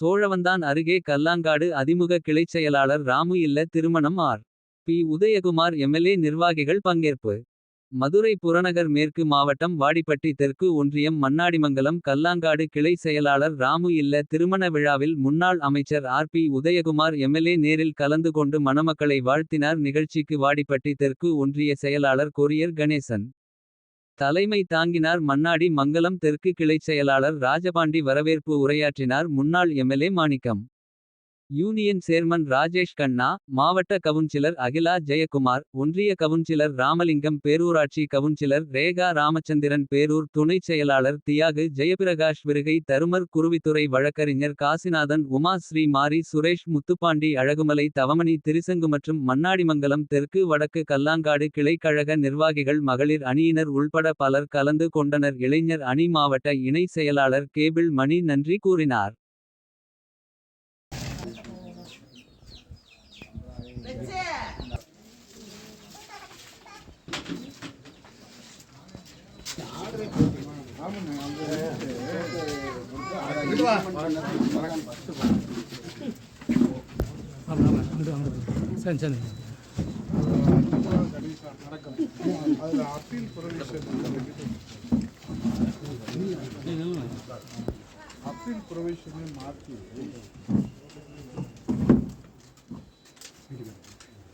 சோழவந்தான் அருகே கல்லாங்காடு அதிமுக கிளைச் செயலாளர் ராமு இல்ல திருமணம் ஆர். பி உதயகுமார் எம்எல்ஏ நிர்வாகிகள் பங்கேற்பு. மதுரை புறநகர் மேற்கு மாவட்டம் வாடிப்பட்டி தெற்கு ஒன்றியம் மண்ணாடிமங்கலம் கல்லாங்காடு கிளை செயலாளர் ராமு இல்ல திருமண விழாவில் முன்னாள் அமைச்சர் ஆர். பி உதயகுமார் எம்எல்ஏ நேரில் கலந்து கொண்டு மணமக்களை வாழ்த்தினார். நிகழ்ச்சிக்கு வாடிப்பட்டி தெற்கு ஒன்றிய செயலாளர் கொரியர் கணேசன். தலைமை தாங்கினார் மண்ணாடி மங்கலம் தெற்கு கிளைச் செயலாளர் ராஜபாண்டி வரவேற்பு உரையாற்றினார். முன்னாள் MLA Manickam. Union chairman Rajesh Kanna மாவட்ட கவுன்சிலர் அகிலா ஜெயக்குமார். ஒன்றிய கவுன்சிலர் ராமலிங்கம் பேரூராட்சி கவுன்சிலர் ரேகா ராமச்சந்திரன் பேரூர் துணைச் செயலாளர் தியாகு ஜெயபிரகாஷ் விருகை தருமர் குருவித்துறை வழக்கறிஞர் காசிநாதன் உமா ஸ்ரீ மாரி சுரேஷ் முத்துப்பாண்டி அழகுமலை தவமணி திரிசங்கு மற்றும் மண்ணாடிமங்கலம் தெற்கு வடக்கு கல்லாங்காடு கிளைக்கழக நிர்வாகிகள் மகளிர் அணியினர் உள்பட பலர் கலந்து கொண்டனர். இளைஞர் அணி மாவட்ட இணை செயலாளர் கேபிள் மணி நன்றி கூறினார். சரி சரி அதுல அப்பீல் ப்ரொவிஷன் அப்பீல் ப்ரொவிஷனை மாற்றி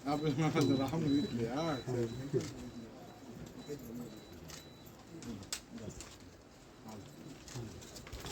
அப்ப அந்த ராம் வீட்லையா சரி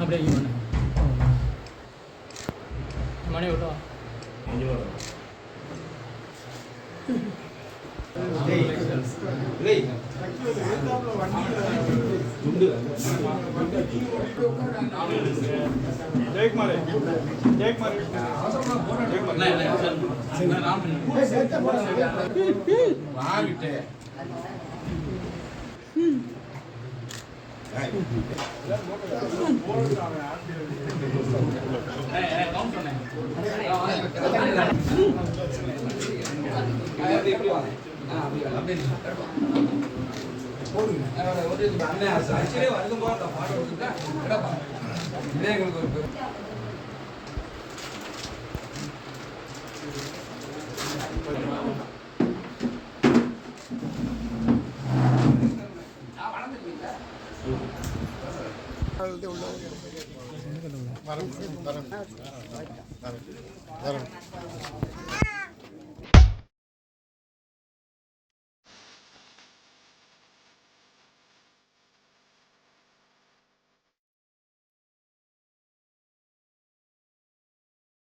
அப்படியே இங்க வாண்ணே. மணி விட்டா வரணும் எங்களுக்கு ஒரு வரணும்